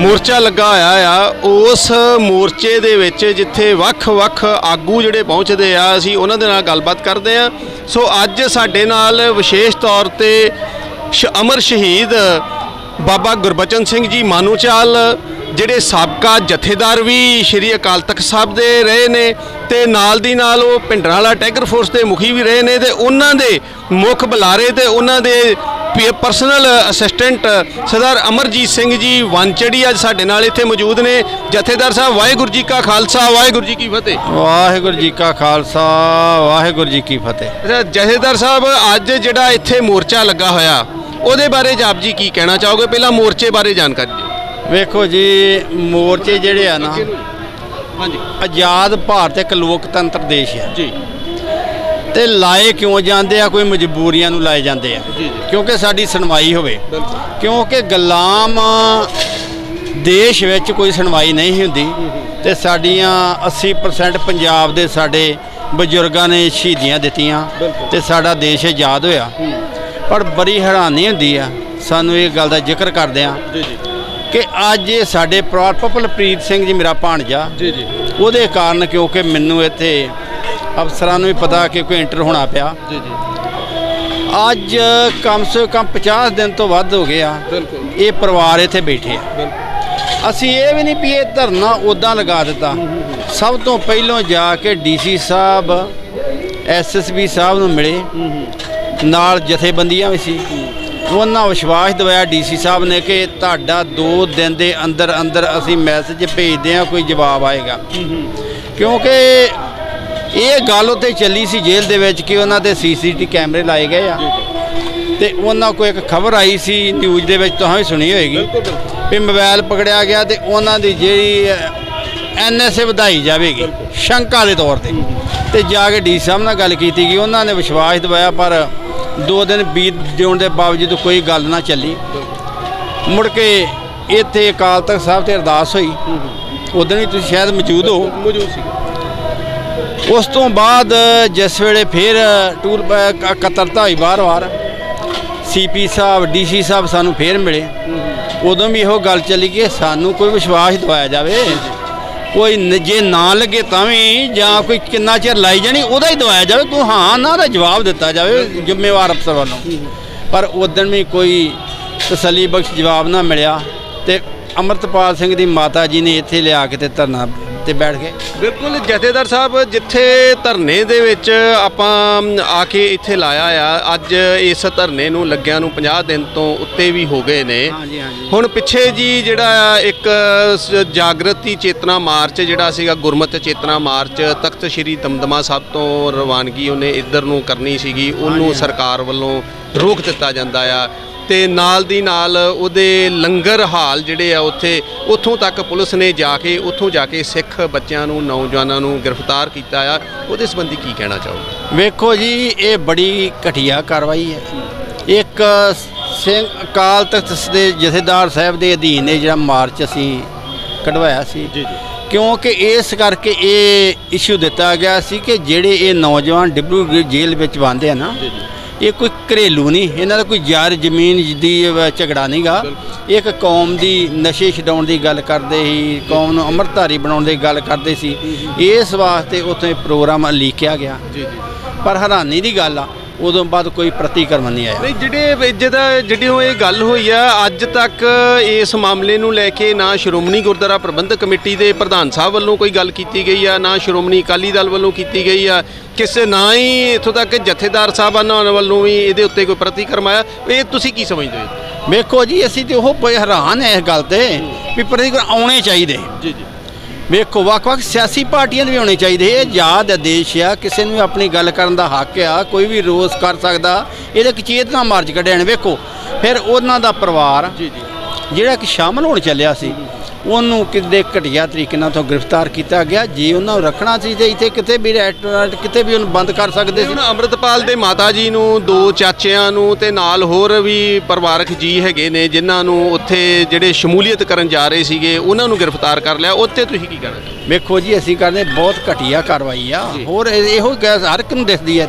ਮੋਰਚਾ ਲੱਗਾ ਹੋਇਆ ਆ, ਉਸ ਮੋਰਚੇ ਦੇ ਵਿੱਚ ਜਿੱਥੇ ਵੱਖ-ਵੱਖ ਆਗੂ ਜਿਹੜੇ ਪਹੁੰਚਦੇ ਆ, ਅਸੀਂ ਉਹਨਾਂ ਦੇ ਨਾਲ ਗੱਲਬਾਤ ਕਰਦੇ ਆ। ਸੋ ਅੱਜ ਸਾਡੇ ਨਾਲ ਵਿਸ਼ੇਸ਼ ਤੌਰ ਤੇ ਸ਼- ਅਮਰ ਸ਼ਹੀਦ ਬਾਬਾ ਗੁਰਬਚਨ ਸਿੰਘ ਜੀ ਮਾਨੂਚਾਲ, ਜਿਹੜੇ ਸਾਬਕਾ ਜਥੇਦਾਰ ਵੀ ਸ਼੍ਰੀ ਅਕਾਲ ਤਖਤ ਸਾਹਿਬ ਦੇ ਰਹੇ ਨੇ ਤੇ ਨਾਲ ਦੀ ਨਾਲ ਉਹ ਪਿੰਡਰਾਂ ਵਾਲਾ ਟੈਗਰ ਫੋਰਸ ਦੇ ਮੁਖੀ ਵੀ ਰਹੇ ਨੇ ਤੇ ਉਹਨਾਂ ਦੇ ਮੁੱਖ ਬੁਲਾਰੇ ਤੇ ਉਹਨਾਂ ਦੇ ਪਰਸਨਲ ਅਸਿਸਟੈਂਟ ਸਰਦਾਰ ਅਮਰਜੀਤ ਸਿੰਘ ਜੀ ਵਾਂਚੜੀ ਅੱਜ ਸਾਡੇ ਨਾਲ ਇੱਥੇ ਮੌਜੂਦ ਨੇ। ਜਥੇਦਾਰ ਸਾਹਿਬ ਵਾਹਿਗੁਰੂ ਜੀ ਕਾ ਖਾਲਸਾ ਵਾਹਿਗੁਰੂ ਜੀ ਕੀ ਫਤਿਹ। ਵਾਹਿਗੁਰੂ ਜੀ ਕਾ ਖਾਲਸਾ ਵਾਹਿਗੁਰੂ ਜੀ ਕੀ ਫਤਿਹ। ਜਥੇਦਾਰ ਸਾਹਿਬ ਅੱਜ ਜਿਹੜਾ ਇੱਥੇ ਮੋਰਚਾ ਲੱਗਾ ਹੋਇਆ ਉਹਦੇ ਬਾਰੇ ਜਾਪ ਜੀ ਕੀ ਕਹਿਣਾ ਚਾਹੋਗੇ? ਪਹਿਲਾਂ ਮੋਰਚੇ ਬਾਰੇ ਜਾਣਕਾਰੀ ਦਿਓ। ਵੇਖੋ ਜੀ ਮੋਰਚੇ ਜਿਹੜੇ ਆ ਨਾ ਹਾਂਜੀ। ਆਜ਼ਾਦ ਭਾਰਤ ਇੱਕ ਲੋਕਤੰਤਰ ਦੇਸ਼ ਹੈ ਜੀ। ਤੇ ਲਾਏ ਕਿਉਂ ਜਾਂਦੇ ਆ? ਕੋਈ ਮਜਬੂਰੀਆਂ ਨੂੰ ਲਾਏ ਜਾਂਦੇ ਆ। ਕਿਉਂਕਿ ਸਾਡੀ ਸੁਣਵਾਈ ਹੋਵੇ। ਕਿਉਂਕਿ ਗੁਲਾਮ ਦੇਸ਼ ਵਿੱਚ ਕੋਈ ਸੁਣਵਾਈ ਨਹੀਂ ਹੁੰਦੀ ਤੇ ਸਾਡੀਆਂ 80% ਪੰਜਾਬ ਦੇ ਸਾਡੇ ਬਜ਼ੁਰਗਾਂ ਨੇ ਸ਼ਹੀਦੀਆਂ ਦਿੱਤੀਆਂ। ਤੇ ਸਾਡਾ ਦੇਸ਼ ਆਜ਼ਾਦ ਹੋਇਆ। ਪਰ ਬੜੀ ਹੈਰਾਨੀ ਹੁੰਦੀ ਆ। ਸਾਨੂੰ ਇਹ ਗੱਲ ਦਾ ਜ਼ਿਕਰ ਕਰਦੇ ਆ ਕਿ ਅੱਜ ਇਹ ਸਾਡੇ ਪਰਿਵਾਰ ਪਪਲਪ੍ਰੀਤ ਸਿੰਘ ਜੀ ਮੇਰਾ ਭਾਣਜਾ ਜੀ ਜੀ। ਉਹਦੇ ਕਾਰਨ ਕਿਉਂਕਿ ਮੈਨੂੰ ਇੱਥੇ ਅਫਸਰਾਂ ਨੂੰ ਵੀ ਪਤਾ ਕਿ ਕੋਈ ਇੰਟਰ ਹੋਣਾ ਪਿਆ। ਜੀ ਜੀ। ਅੱਜ ਕਮ ਸੇ ਕਮ 50 ਦਿਨ ਤੋਂ ਵੱਧ ਹੋ ਗਏ ਆ। ਬਿਲਕੁਲ। ਇਹ ਪਰਿਵਾਰ ਇੱਥੇ ਬੈਠੇ ਆ। ਬਿਲਕੁਲ। ਅਸੀਂ ਇਹ ਵੀ ਨਹੀਂ ਵੀ ਇਹ ਧਰਨਾ ਉਦਾਂ ਲਗਾ ਦਿੱਤਾ। ਸਭ ਤੋਂ ਪਹਿਲਾਂ ਜਾ ਕੇ ਡੀਸੀ ਸਾਹਿਬ ਐਸਐਸਬੀ ਸਾਹਿਬ ਨੂੰ ਮਿਲੇ। ਨਾਲ ਜਥੇਬੰਦੀਆਂ ਵੀ ਸੀ। ਉਹਨਾਂ ਵਿਸ਼ਵਾਸ ਦਿਵਾਇਆ ਡੀਸੀ ਸਾਹਿਬ ਨੇ ਕਿ ਤੁਹਾਡਾ 2 ਦਿਨ ਦੇ ਅੰਦਰ ਅੰਦਰ ਅਸੀਂ ਮੈਸੇਜ ਭੇਜਦੇ ਹਾਂ ਕੋਈ ਜਵਾਬ ਆਏਗਾ। ਕਿਉਂਕਿ ਇਹ ਗੱਲ ਉੱਤੇ ਚੱਲੀ ਸੀ ਜੇਲ੍ਹ ਦੇ ਵਿੱਚ ਕਿ ਉਹਨਾਂ ਦੇ ਸੀਸੀਟੀ ਕੈਮਰੇ ਲਾਏ ਗਏ ਆ। ਤੇ ਉਹਨਾਂ ਕੋਲ ਇੱਕ ਖਬਰ ਆਈ ਸੀ ਨਿਊਜ਼ ਦੇ ਵਿੱਚ ਤੁਸੀਂ ਵੀ ਸੁਣੀ ਹੋਏਗੀ। ਵੀ ਮੋਬਾਈਲ ਪਕੜਿਆ ਗਿਆ ਤੇ ਉਹਨਾਂ ਦੀ ਜਿਹੜੀ ਐਨਐਸਏ ਵਧਾਈ ਜਾਵੇਗੀ ਸ਼ੰਕਾ ਦੇ ਤੌਰ ਤੇ। ਤੇ ਜਾ ਕੇ ਡੀ ਸਾਹਿਬ ਨਾਲ ਗੱਲ ਕੀਤੀ ਗਈ। ਉਹਨਾਂ ਨੇ ਵਿਸ਼ਵਾਸ ਦਿਵਾਇਆ ਪਰ ਦੋ ਦਿਨ ਬੀਤ ਜਿਉਣ ਦੇ ਬਾਵਜੂਦ ਕੋਈ ਗੱਲ ਨਾ ਚੱਲੀ। ਮੁੜ ਕੇ ਇੱਥੇ ਅਕਾਲ ਤਖਤ ਸਾਹਿਬ ਤੇ ਅਰਦਾਸ ਹੋਈ। ਉਦੋਂ ਵੀ ਤੁਸੀਂ ਸ਼ਾਇਦ ਮੌਜੂਦ ਹੋ। ਮੌਜੂਦ ਸੀ। ਉਸ ਤੋਂ ਬਾਅਦ ਜਿਸ ਵੇਲੇ ਫਿਰ ਟੂਰ ਕਤਰਤਾ ਹੋਈ ਵਾਰ-ਵਾਰ ਸੀਪੀ ਸਾਹਿਬ ਡੀਸੀ ਸਾਹਿਬ ਸਾਨੂੰ ਫੇਰ ਮਿਲੇ। ਉਦੋਂ ਵੀ ਇਹੋ ਗੱਲ ਚੱਲੀ ਕਿ ਸਾਨੂੰ ਕੋਈ ਵਿਸ਼ਵਾਸ ਦਿਵਾਇਆ ਜਾਵੇ। ਕੋਈ ਜੇ ਨਾ ਲੱਗੇ ਤਾਂ ਵੀ ਜਾਂ ਕੋਈ ਕਿੰਨਾ ਚਿਰ ਲਾਈ ਜਾਣੀ, ਉਹਦਾ ਹੀ ਦਵਾਇਆ ਜਾਵੇ। ਤੂੰ ਹਾਂ, ਨਾ ਦਾ ਜਵਾਬ ਦਿੱਤਾ ਜਾਵੇ ਜ਼ਿੰਮੇਵਾਰ ਅਫਸਰ ਵੱਲੋਂ। ਪਰ ਉਦੋਂ ਵੀ ਕੋਈ ਤਸੱਲੀ ਬਖਸ਼ ਜਵਾਬ ਨਾ ਮਿਲਿਆ ਤੇ ਅਮਰਤਪਾਲ ਸਿੰਘ ਦੀ ਮਾਤਾ ਜੀ ਨੇ ਇੱਥੇ ਲਿਆ ਕੇ ਤੇ ਧਰਨਾ ਤੇ ਬੈਠ ਗਏ। ਬਿਲਕੁਲ ਜਥੇਦਾਰ ਸਾਹਿਬ ਜਿੱਥੇ ਧਰਨੇ ਦੇ ਵਿੱਚ ਆਪਾਂ ਆ ਕੇ ਇੱਥੇ ਲਾਇਆ ਆ ਅੱਜ ਇਸ ਧਰਨੇ ਨੂੰ ਲੱਗਿਆਂ ਨੂੰ 50 ਦਿਨ ਤੋਂ ਉੱਤੇ ਵੀ ਹੋ ਗਏ ਨੇ। ਹੁਣ ਪਿੱਛੇ ਜੀ ਜਿਹੜਾ ਇੱਕ ਜਾਗਰਤੀ ਚੇਤਨਾ ਮਾਰਚ ਜਿਹੜਾ ਸੀਗਾ ਗੁਰਮਤਿ ਚੇਤਨਾ ਮਾਰਚ ਤਖਤ ਸ੍ਰੀ ਦਮਦਮਾ ਸਾਹਿਬ ਤੋਂ ਰਵਾਨਗੀ ਉਹਨੇ ਇੱਧਰ ਨੂੰ ਕਰਨੀ ਸੀਗੀ। ਉਹਨੂੰ ਸਰਕਾਰ ਵੱਲੋਂ ਰੋਕ ਦਿੱਤਾ ਜਾਂਦਾ ਆ। ਤੇ ਨਾਲ ਦੀ ਨਾਲ ਉਹਦੇ ਲੰਗਰ ਹਾਲ ਜਿਹੜੇ ਆ ਉੱਥੇ ਉੱਥੋਂ ਤੱਕ ਪੁਲਿਸ ਨੇ ਜਾ ਕੇ ਉੱਥੋਂ ਜਾ ਕੇ ਸਿੱਖ ਬੱਚਿਆਂ ਨੂੰ ਨੌਜਵਾਨਾਂ ਨੂੰ ਗ੍ਰਿਫਤਾਰ ਕੀਤਾ ਆ। ਉਹਦੇ ਸੰਬੰਧੀ ਕੀ ਕਹਿਣਾ ਚਾਹੋਗੇ? ਵੇਖੋ ਜੀ ਇਹ ਬੜੀ ਘਟੀਆ ਕਾਰਵਾਈ ਹੈ। ਇੱਕ ਸਿੰਘ ਅਕਾਲ ਤਖਤ ਦੇ ਜਥੇਦਾਰ ਸਾਹਿਬ ਦੇ ਅਧੀਨ ਇਹ ਜਿਹੜਾ ਮਾਰਚ ਅਸੀਂ ਕਢਵਾਇਆ ਸੀ। ਜੀ ਜੀ। ਕਿਉਂਕਿ ਇਸ ਕਰਕੇ ਇਹ ਇਸ਼ੂ ਦਿੱਤਾ ਗਿਆ ਸੀ ਕਿ ਜਿਹੜੇ ਇਹ ਨੌਜਵਾਨ ਡਿਬਰੂਗੜ੍ਹ ਜੇਲ੍ਹ ਵਿੱਚ ਬੰਦੇ ਆ ਨਾ ਇਹ ਕੋਈ ਘਰੇਲੂ ਨਹੀਂ ਇਹਨਾਂ ਦਾ ਕੋਈ ਯਾਰ ਜ਼ਮੀਨ ਦੀ ਝਗੜਾ ਨਹੀਂਗਾ। ਇੱਕ ਕੌਮ ਦੀ ਨਸ਼ੇ ਛਡਾਉਣ ਦੀ ਗੱਲ ਕਰਦੇ ਸੀ ਕੌਮ ਨੂੰ ਅੰਮ੍ਰਿਤਧਾਰੀ ਬਣਾਉਣ ਦੀ ਗੱਲ ਕਰਦੇ ਸੀ। ਇਸ ਵਾਸਤੇ ਉੱਥੇ ਪ੍ਰੋਗਰਾਮ ਲਿਖਿਆ ਗਿਆ। ਪਰ ਹੈਰਾਨੀ ਦੀ ਗੱਲ ਆ ਉਦੋਂ ਬਾਅਦ ਕੋਈ ਪ੍ਰਤੀਕਰਮ ਨਹੀਂ ਆਇਆ। ਨਹੀਂ ਜਿਹੜੇ ਜਿਹਦਾ ਜਿਹੜੀ ਇਹ ਗੱਲ ਹੋਈ ਆ ਅੱਜ ਤੱਕ ਇਸ ਮਾਮਲੇ ਨੂੰ ਲੈ ਕੇ ਨਾ ਸ਼੍ਰੋਮਣੀ ਗੁਰਦੁਆਰਾ ਪ੍ਰਬੰਧਕ ਕਮੇਟੀ ਦੇ ਪ੍ਰਧਾਨ ਸਾਹਿਬ ਵੱਲੋਂ ਕੋਈ ਗੱਲ ਕੀਤੀ ਗਈ ਆ ਨਾ ਸ਼੍ਰੋਮਣੀ ਅਕਾਲੀ ਦਲ ਵੱਲੋਂ ਕੀਤੀ ਗਈ ਆ ਕਿਸੇ ਨਾ ਹੀ ਇਥੋਂ ਤੱਕ ਜਥੇਦਾਰ ਸਾਹਿਬਾਨਾਂ ਵੱਲੋਂ ਵੀ ਇਹਦੇ ਉੱਤੇ ਕੋਈ ਪ੍ਰਤੀਕਰਮ ਆਇਆ। ਇਹ ਤੁਸੀਂ ਕੀ ਸਮਝਦੇ ਹੋ? ਵੇਖੋ ਜੀ ਅਸੀਂ ਤੇ ਉਹ ਹੈਰਾਨ ਐ ਇਸ ਗੱਲ ਤੇ ਵੀ ਪ੍ਰਤੀਕਰਮ ਆਉਣੇ ਚਾਹੀਦੇ। ਜੀ ਜੀ। ਵੇਖੋ ਵੱਖ-ਵੱਖ ਸਿਆਸੀ ਪਾਰਟੀਆਂ ਦੇ ਵੀ ਹੋਣੇ ਚਾਹੀਦੇ ਇਹ ਆਜ਼ਾਦ ਦੇਸ਼ ਆ ਕਿਸੇ ਨੂੰ ਆਪਣੀ ਗੱਲ ਕਰਨ ਦਾ ਹੱਕ ਆ ਕੋਈ ਵੀ ਰੋਸ ਕਰ ਸਕਦਾ ਇਹਦੇ ਕਿ ਚੇਤਨਾ ਮਾਰਚ ਕੱਢਿਆ ਵੇਖੋ ਫਿਰ ਉਹਨਾਂ ਦਾ ਪਰਿਵਾਰ ਜਿਹੜਾ ਕਿ ਸ਼ਾਮਲ ਹੋਣ ਚੱਲਿਆ ਸੀ ਉਹਨੂੰ ਕਿਤੇ ਘਟੀਆ ਤਰੀਕੇ ਨਾਲ ਤੋਂ ਗ੍ਰਿਫਤਾਰ ਕੀਤਾ ਗਿਆ। ਜੇ ਉਹਨਾਂ ਨੂੰ ਰੱਖਣਾ ਸੀ ਤੇ ਇੱਥੇ ਕਿਤੇ ਵੀ ਰੈਸਟੋਰੈਂਟ ਕਿਤੇ ਵੀ ਉਹਨੂੰ ਬੰਦ ਕਰ ਸਕਦੇ ਸੀ। ਹੁਣ ਅੰਮ੍ਰਿਤਪਾਲ ਦੇ ਮਾਤਾ ਜੀ ਨੂੰ ਦੋ ਚਾਚਿਆਂ ਨੂੰ ਤੇ ਨਾਲ ਹੋਰ ਵੀ ਪਰਿਵਾਰਕ ਜੀ ਹੈਗੇ ਨੇ ਜਿਨ੍ਹਾਂ ਨੂੰ ਉੱਥੇ ਜਿਹੜੇ ਸ਼ਮੂਲੀਅਤ ਕਰਨ ਜਾ ਰਹੇ ਸੀਗੇ ਉਹਨਾਂ ਨੂੰ ਗ੍ਰਿਫਤਾਰ ਕਰ ਲਿਆ। ਉੱਥੇ ਤੁਸੀਂ ਕੀ ਕਹਿਣਾ ਵੇਖੋ ਜੀ ਅਸੀਂ ਕਰਦੇ ਬਹੁਤ ਘਟੀਆ ਕਾਰਵਾਈ ਆ। ਹੋਰ ਇਹ- ਗੈਸ ਹਰ ਇੱਕ ਨੂੰ ਦਿਸਦੀ ਹੈ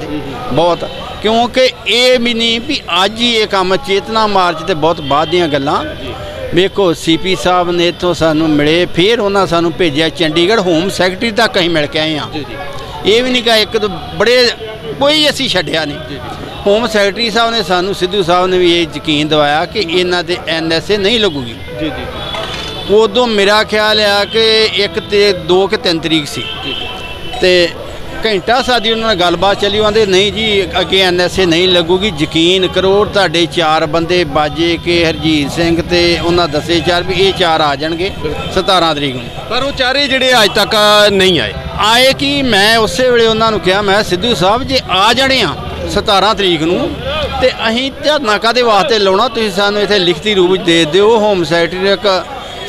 ਬਹੁਤ। ਕਿਉਂਕਿ ਇਹ ਵੀ ਨਹੀਂ ਵੀ ਅੱਜ ਹੀ ਇਹ ਕੰਮ ਚੇਤਨਾ ਮਾਰਚ ਤੇ ਬਹੁਤ ਬਾਅਦ ਦੀਆਂ ਗੱਲਾਂ। ਵੇਖੋ ਸੀਪੀ ਸਾਹਿਬ ਨੇ ਇੱਥੋਂ ਸਾਨੂੰ ਮਿਲੇ ਫਿਰ ਉਹਨਾਂ ਸਾਨੂੰ ਭੇਜਿਆ ਚੰਡੀਗੜ੍ਹ ਹੋਮ ਸੈਕਟਰੀ ਤੱਕ ਅਸੀਂ ਮਿਲ ਕੇ ਆਏ ਜੀ ਇਹ ਵੀ ਨਹੀਂ ਕਿ ਇੱਕ ਬੜੇ ਕੋਈ ਅਸੀਂ ਛੱਡਿਆ ਨਹੀਂ। ਹੋਮ ਸੈਕਟਰੀ ਸਾਹਿਬ ਨੇ ਸਾਨੂੰ ਸਿੱਧੂ ਸਾਹਿਬ ਨੇ ਵੀ ਇਹ ਯਕੀਨ ਦਿਵਾਇਆ ਕਿ ਇਹਨਾਂ ਦੇ ਐਨਐਸਏ ਨਹੀਂ ਲੱਗੂਗੀ। ਜੀ ਜੀ ਉਦੋਂ ਮੇਰਾ ਖਿਆਲ ਆ ਕਿ ਇੱਕ ਤੇ ਦੋ ਕਿ ਤਿੰਨ ਤਰੀਕ ਸੀ। ਤੇ ਘੰਟਾ ਸਾਡੀ ਉਹਨਾਂ ਨਾਲ ਗੱਲਬਾਤ ਚੱਲੀ ਆਂਦੇ ਨਹੀਂ ਜੀ ਅੱਗੇ ਐਨਐਸਏ ਨਹੀਂ ਲੱਗੂਗੀ ਯਕੀਨ ਕਰੋ ਤੁਹਾਡੇ ਚਾਰ ਬੰਦੇ ਬਾਜੇ ਕੇ ਹਰਜੀਤ ਸਿੰਘ ਤੇ ਉਹਨਾਂ ਦੱਸੇ ਚਾਰ ਵੀ ਇਹ ਚਾਰ ਆ ਜਾਣਗੇ 17 ਤਰੀਕ ਨੂੰ। ਪਰ ਉਹ ਚਾਰੇ ਜਿਹੜੇ ਅੱਜ ਤੱਕ ਨਹੀਂ ਆਏ। ਆਏ ਕਿ? ਮੈਂ ਉਸੇ ਵੇਲੇ ਉਹਨਾਂ ਨੂੰ ਕਿਹਾ ਮੈਂ ਸਿੱਧੂ ਸਾਹਿਬ ਜੇ ਆ ਜਾਣੇ ਆ 17 ਤਰੀਕ ਨੂੰ ਤੇ ਅਸੀਂ ਧਰਨਾ ਕਾਦੇ ਵਾਸਤੇ ਲਾਉਣਾ? ਤੁਸੀਂ ਸਾਨੂੰ ਇੱਥੇ ਲਿਖਤੀ ਰੂਪ ਵਿੱਚ ਦੇ ਦਿਓ ਹੋਮ ਸੈਕਟਰੀ ਇੱਕ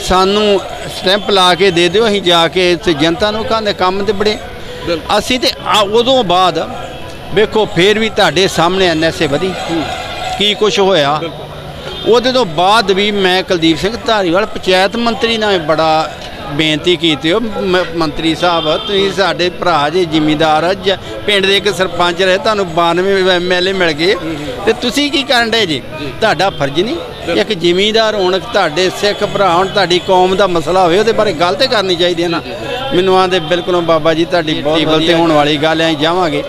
ਸਾਨੂੰ ਸਟੈਂਪ ਲਾ ਕੇ ਦੇ ਦਿਓ ਅਸੀਂ ਜਾ ਕੇ ਇੱਥੇ ਜਨਤਾ ਨੂੰ ਕਹਿੰਦੇ ਕੰਮ ਤੇ ਬੜੇ ਅਸੀਂ ਤੇ ਆ- ਉਦੋਂ ਬਾਅਦ ਵੇਖੋ ਫੇਰ ਵੀ ਤੁਹਾਡੇ ਸਾਹਮਣੇ ਐਨਐਸਏ ਵਧੀ। ਕੀ ਕੁਝ ਹੋਇਆ? ਉਹਦੇ ਤੋਂ ਬਾਅਦ ਵੀ ਮੈਂ ਕੁਲਦੀਪ ਸਿੰਘ ਧਾਰੀਵਾਲ ਪੰਚਾਇਤ ਮੰਤਰੀ ਨਾਲ ਬੜਾ ਬੇਨਤੀ ਕੀਤੀ ਉਹ ਮ- ਮੰਤਰੀ ਸਾਹਿਬ ਤੁਸੀਂ ਸਾਡੇ ਭਰਾ ਜੇ ਜ਼ਿਮੀਦਾਰ ਜ- ਪਿੰਡ ਦੇ ਇੱਕ ਸਰਪੰਚ ਰਹੇ ਤੁਹਾਨੂੰ 92 ਐਮਐਲਏ ਮਿਲ ਗਏ। ਤੇ ਤੁਸੀਂ ਕੀ ਕਰਨ ਦੇ ਜੀ? ਤੁਹਾਡਾ ਫਰਜ਼ ਨਹੀਂ। ਇੱਕ ਜ਼ਿਮੀਦਾਰ ਹੋਣ ਤੁਹਾਡੇ ਸਿੱਖ ਭਰਾ ਹੋਣ ਤੁਹਾਡੀ ਕੌਮ ਦਾ ਮਸਲਾ ਹੋਵੇ ਉਹਦੇ ਬਾਰੇ ਗੱਲ ਤੇ ਕਰਨੀ ਚਾਹੀਦੀ ਹੈ ਨਾ। ਮੈਨੂੰ ਆਂਦੇ ਬਿਲਕੁਲ ਬਾਬਾ ਜੀ ਤੁਹਾਡੀ ਟੇਬਲ ਤੇ ਹੋਣ ਵਾਲੀ ਗੱਲ ਐ ਜਾਵਾਂਗੇ।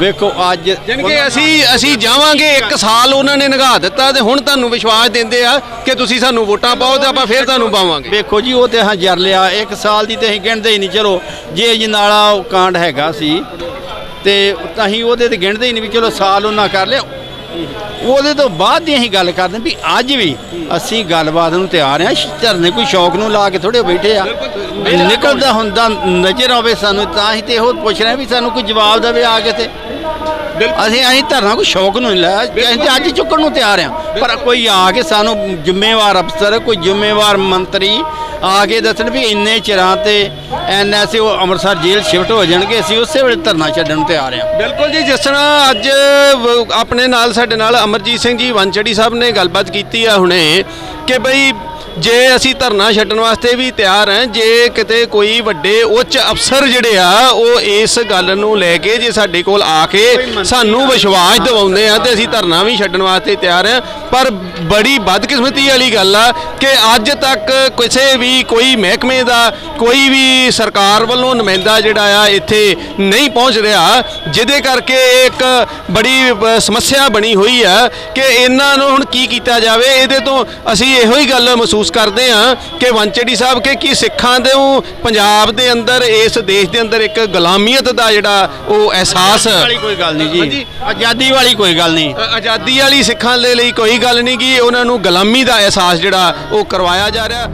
ਵੇਖੋ ਅੱਜ ਜਾਣੀ ਕਿ ਅਸੀਂ ਅਸੀਂ ਜਾਵਾਂਗੇ ਇੱਕ ਸਾਲ ਉਹਨਾਂ ਨੇ ਨਿਗਾਹ ਦਿੱਤਾ ਤੇ ਹੁਣ ਤੁਹਾਨੂੰ ਵਿਸ਼ਵਾਸ ਦਿੰਦੇ ਆ ਕਿ ਤੁਸੀਂ ਸਾਨੂੰ ਵੋਟਾਂ ਪਾਓ ਤੇ ਆਪਾਂ ਫੇਰ ਤੁਹਾਨੂੰ ਪਾਵਾਂਗੇ। ਵੇਖੋ ਜੀ ਉਹ ਤੇ ਹਾਂ ਜਰ ਲਿਆ ਇੱਕ ਸਾਲ ਦੀ ਤੇ ਅਸੀਂ ਗਿਣਦੇ ਹੀ ਨਹੀਂ ਚਲੋ ਜੇ ਜਨਾਲਾ ਉਹ ਕਾਂਡ ਹੈਗਾ ਸੀ ਤੇ ਤਾਂ ਅਸੀਂ ਉਹਦੇ ਤੇ ਗਿਣਦੇ ਹੀ ਨਹੀਂ ਵੀ ਚਲੋ ਸਾਲ ਉਹਨਾਂ ਕਰ ਲਿਆ। ਉਹਦੇ ਤੋਂ ਬਾਅਦ ਦੀ ਅਸੀਂ ਗੱਲ ਕਰਦੇ ਵੀ ਅੱਜ ਵੀ ਅਸੀਂ ਗੱਲਬਾਤ ਨੂੰ ਤਿਆਰ ਹਾਂ। ਧਰਨੇ ਕੋਈ ਸ਼ੌਕ ਨੂੰ ਲਾ ਕੇ ਥੋੜੇ ਬੈਠੇ ਆ। ਨਿਕਲਦਾ ਹੁੰਦਾ ਨਜ਼ਰ ਆਵੇ ਸਾਨੂੰ ਤਾਂ ਅਸੀਂ ਤੇ ਇਹੋ ਪੁੱਛ ਰਹੇ ਵੀ ਸਾਨੂੰ ਕੋਈ ਜਵਾਬ ਦੇਵੇ ਆ ਕੇ ਤੇ। ਅਸੀਂ ਅਸੀਂ ਧਰਨਾ ਕੋਈ ਸ਼ੌਕ ਨੂੰ ਲਾਇਆ। ਅਸੀਂ ਅੱਜ ਚੁੱਕਣ ਨੂੰ ਤਿਆਰ ਆ ਪਰ ਕੋਈ ਆ ਕੇ ਸਾਨੂੰ ਜ਼ਿੰਮੇਵਾਰ ਅਫਸਰ ਕੋਈ ਜ਼ਿੰਮੇਵਾਰ ਮੰਤਰੀ ਆ ਕੇ ਦੱਸਣ ਵੀ ਇੰਨੇ ਚਿਰਾਂ ਤੇ ਐਨਐਸਏ ਉਹ ਅੰਮ੍ਰਿਤਸਰ ਜੇਲ੍ਹ ਸ਼ਿਫਟ ਹੋ ਜਾਣਗੇ। ਅਸੀਂ ਉਸੇ ਵੇਲੇ ਧਰਨਾ ਛੱਡਣ ਨੂੰ ਤਿਆਰ ਆ ਬਿਲਕੁਲ ਜੀ ਜਿਸ ਤਰ੍ਹਾਂ ਅੱਜ ਆਪਣੇ ਨਾਲ ਸਾਡੇ ਨਾਲ ਅਮਰਜੀਤ ਸਿੰਘ ਜੀ ਵੰਚੜੀ ਸਾਹਿਬ ਨੇ ਗੱਲਬਾਤ ਕੀਤੀ ਆ ਹੁਣੇ ਕਿ ਬਈ ਜੇ ਅਸੀਂ ਧਰਨਾ ਛੱਡਣ ਵਾਸਤੇ ਵੀ ਤਿਆਰ ਹਾਂ ਜੇ ਕਿਤੇ ਕੋਈ ਵੱਡੇ ਉੱਚ ਅਫਸਰ ਜਿਹੜੇ ਆ ਉਹ ਇਸ ਗੱਲ ਨੂੰ ਲੈ ਕੇ ਜੇ ਸਾਡੇ ਕੋਲ ਆ ਕੇ ਸਾਨੂੰ ਵਿਸ਼ਵਾਸ ਦਿਵਾਉਂਦੇ ਆ ਤੇ ਅਸੀਂ ਧਰਨਾ ਵੀ ਛੱਡਣ ਵਾਸਤੇ ਤਿਆਰ ਹਾਂ। ਪਰ ਬੜੀ ਬਦਕਿਸਮਤੀ ਵਾਲੀ ਗੱਲ ਆ ਕਿ ਅੱਜ ਤੱਕ ਕਿਸੇ ਵੀ ਕੋਈ ਮਹਿਕਮੇ ਦਾ ਕੋਈ ਵੀ ਸਰਕਾਰ ਵੱਲੋਂ ਨੁਮਾਇੰਦਾ ਜਿਹੜਾ ਆ ਇੱਥੇ ਨਹੀਂ ਪਹੁੰਚ ਰਿਹਾ ਜਿਹਦੇ ਕਰਕੇ ਇੱਕ ਬੜੀ ਸਮੱਸਿਆ ਬਣੀ ਹੋਈ ਆ ਕਿ ਇਹਨਾਂ ਨੂੰ ਹੁਣ ਕੀ ਕੀਤਾ ਜਾਵੇ ਇਹਦੇ ਤੋਂ ਅਸੀਂ ਇਹੋ ਹੀ ਗੱਲ ਮਹਿਸੂਸ ਕਰਦੇ ਹਾਂ ਕਿ ਵੰਚੜੀ ਸਾਹਿਬ ਕਿ ਕੀ ਸਿੱਖਾਂ ਦੇ ਉਹ ਪੰਜਾਬ ਦੇ ਅੰਦਰ ਇਸ ਦੇਸ਼ ਦੇ ਅੰਦਰ ਇੱਕ ਗੁਲਾਮੀਅਤ ਦਾ ਜਿਹੜਾ ਉਹ ਅਹਿਸਾਸ ਵਾਲੀ ਕੋਈ ਗੱਲ ਨਹੀਂ। ਜੀ। ਆਜ਼ਾਦੀ ਵਾਲੀ ਕੋਈ ਗੱਲ ਨਹੀਂ। ਆਜ਼ਾਦੀ ਵਾਲੀ ਸਿੱਖਾਂ ਦੇ ਲਈ ਕੋਈ ਗੱਲ ਨਹੀਂ ਕਿ ਉਹਨਾਂ ਨੂੰ ਗੁਲਾਮੀ ਦਾ ਅਹਿਸਾਸ ਜਿਹੜਾ ਉਹ ਕਰਵਾਇਆ ਜਾ ਰਿਹਾ।